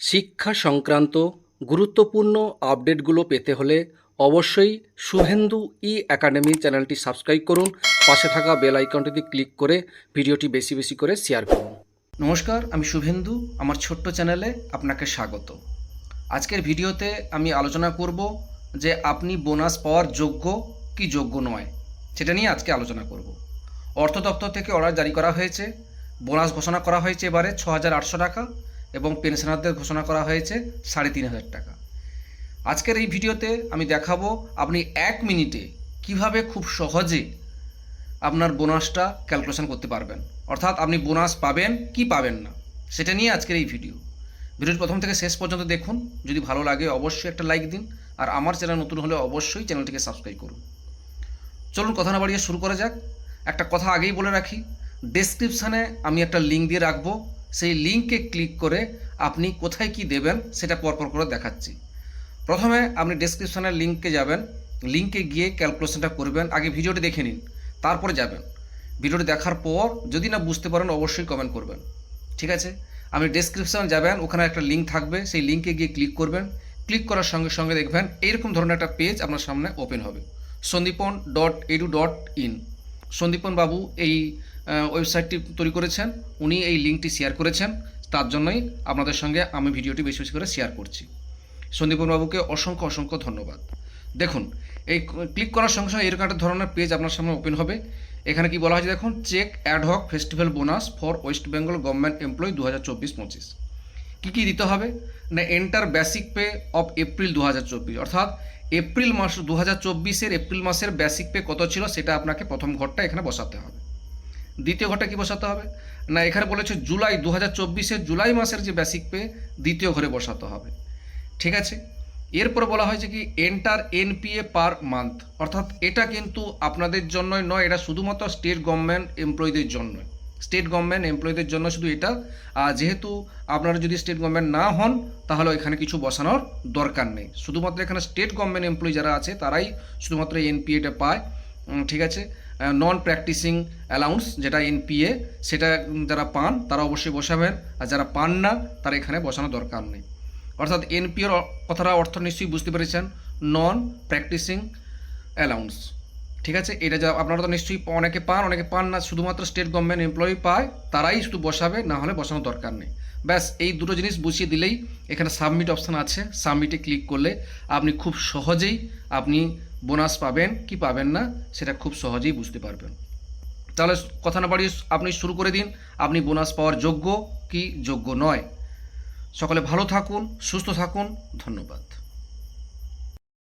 শিক্ষা সংক্রান্ত গুরুত্বপূর্ণ আপডেটগুলো পেতে হলে অবশ্যই শুভেন্দু ই একাডেমি চ্যানেলটি সাবস্ক্রাইব করুন। পাশে থাকা বেল আইকনটিতে ক্লিক করে ভিডিওটি বেশি বেশি করে শেয়ার করুন। নমস্কার, আমি শুভেন্দু, আমার ছোট্ট চ্যানেলে আপনাকে স্বাগত। আজকের ভিডিওতে আমি আলোচনা করব যে আপনি বোনাস পাওয়ার যোগ্য কি যোগ্য নয়, সেটা নিয়ে আজকে আলোচনা করব। অর্থ দপ্তর থেকে অর্ডার জারি করা হয়েছে, বোনাস ঘোষণা করা হয়েছে এবারে ছ হাজার আটশো টাকা। এবং পেনশনারদের ঘোষণা করা হয়েছে সাড়ে তিন হাজার টাকা। আজকের এই ভিডিওতে আমি দেখাবো আপনি এক মিনিটে কীভাবে খুব সহজে আপনার বোনাসটা ক্যালকুলেশন করতে পারবেন। অর্থাৎ আপনি বোনাস পাবেন কি পাবেন না, সেটা নিয়ে আজকের এই ভিডিও। ভিডিওর প্রথম থেকে শেষ পর্যন্ত দেখুন, যদি ভালো লাগে অবশ্যই একটা লাইক দিন, আর আমার চ্যানেল নতুন হলে অবশ্যই চ্যানেলটিকে সাবস্ক্রাইব করুন। চলুন কথা না বাড়িয়ে শুরু করা যাক। একটা কথা আগেই বলে রাখি ডেসক্রিপশানে আমি একটা লিঙ্ক দিয়ে রাখব। সেই লিঙ্কে ক্লিক করে আপনি কোথায় কি দেবেন সেটা পরপর করে দেখাচ্ছি। প্রথমে আপনি ডেসক্রিপশানের লিঙ্কে যাবেন। লিঙ্কে গিয়ে ক্যালকুলেশনটা করবেন। আগে ভিডিওটি দেখে নিন। তারপরে যাবেন। ভিডিওটি দেখার পর যদি না বুঝতে পারেন, অবশ্যই কমেন্ট করবেন। ঠিক আছে? আপনি ডেসক্রিপশান যাবেন, ওখানে একটা লিঙ্ক থাকবে। সেই লিঙ্কে গিয়ে ক্লিক করবেন। ক্লিক করার সঙ্গে সঙ্গে দেখবেন এইরকম ধরনের একটা পেজ আপনার সামনে ওপেন হবে। Sandipan dot edu dot in Sandipan বাবু এই ওয়েবসাইটটি তৈরি করেছেন। উনি এই লিঙ্কটি শেয়ার করেছেন। তার জন্যই আপনাদের সঙ্গে আমি ভিডিওটি বেশি বেশি করে শেয়ার করছি। সন্দীপন বাবুকে অসংখ্য অসংখ্য ধন্যবাদ। দেখুন, এই ক্লিক করার সঙ্গে সঙ্গে এরকম একটা ধরনের পেজ আপনার সামনে ওপেন হবে। এখানে কি বলা হয়েছে দেখুন? Check ad hoc festival bonus for West Bengal government employee দু হাজার চব্বিশ পঁচিশ। কী কী দিতে হবে? না enter basic pay of April দু হাজার চব্বিশ। অর্থাৎ এপ্রিল মাস দু হাজার চব্বিশের এপ্রিল মাসের বেসিক পে কত ছিল সেটা আপনাকে প্রথম ঘরটা এখানে বসাতে হবে। দ্বিতীয় ঘরটা কি বসাতে হবে? না, এখানে বলেছে জুলাই দু হাজার জুলাই মাসের যে বেসিক পে দ্বিতীয় ঘরে বসাতে হবে। ঠিক আছে? এরপর বলা হয়েছে কি এন্টার এনপিএ পার মান্থ অর্থাৎ এটা কিন্তু আপনাদের জন্যই নয়, এটা শুধুমাত্র স্টেট গভর্নমেন্ট এমপ্লয়ীদের জন্য স্টেট গভর্নমেন্ট এমপ্লয়ীদের জন্য শুধু এটা। যেহেতু আপনারা যদি স্টেট গভর্নমেন্ট না হন, তাহলে এখানে কিছু বসানোর দরকার নেই। শুধুমাত্র এখানে স্টেট গভর্নমেন্ট এমপ্লয়ি যারা আছে, তারাই শুধুমাত্র এনপিএটা পায়। ঠিক আছে? নন প্র্যাকটিসিং অ্যালাউন্স যেটা এনপিএ সেটা যারা পান, তারা অবশ্যই বসাবেন। আর যারা পান না, তারা এখানে বসানোর দরকার নেই। অর্থাৎ এনপিওর কথাটা অর্থ নিশ্চয়ই বুঝতে পেরেছেন। নন প্র্যাকটিসিং অ্যালাউন্স ঠিক আছে? এটা যা, আপনারা তো নিশ্চয়ই অনেকে পান অনেকে পান না, শুধুমাত্র স্টেট গভর্নমেন্ট এমপ্লয়ি পায়, তারাই শুধু বসাবে, না হলে বসানোর দরকার নেই। ব্যাস, এই দুটো জিনিস বুঝিয়ে দিলেই এখানে সাবমিট অপশান আছে। সাবমিটে ক্লিক করলে আপনি খুব সহজেই আপনি বোনাস পাবেন, কি পাবেন না, সেটা খুব সহজেই বুঝতে পারবেন। তাহলে কথা না বাড়িয়ে আপনি শুরু করে দিন, আপনি বোনাস পাওয়ার যোগ্য কি যোগ্য নয়। সকলে ভালো থাকুন, সুস্থ থাকুন, ধন্যবাদ।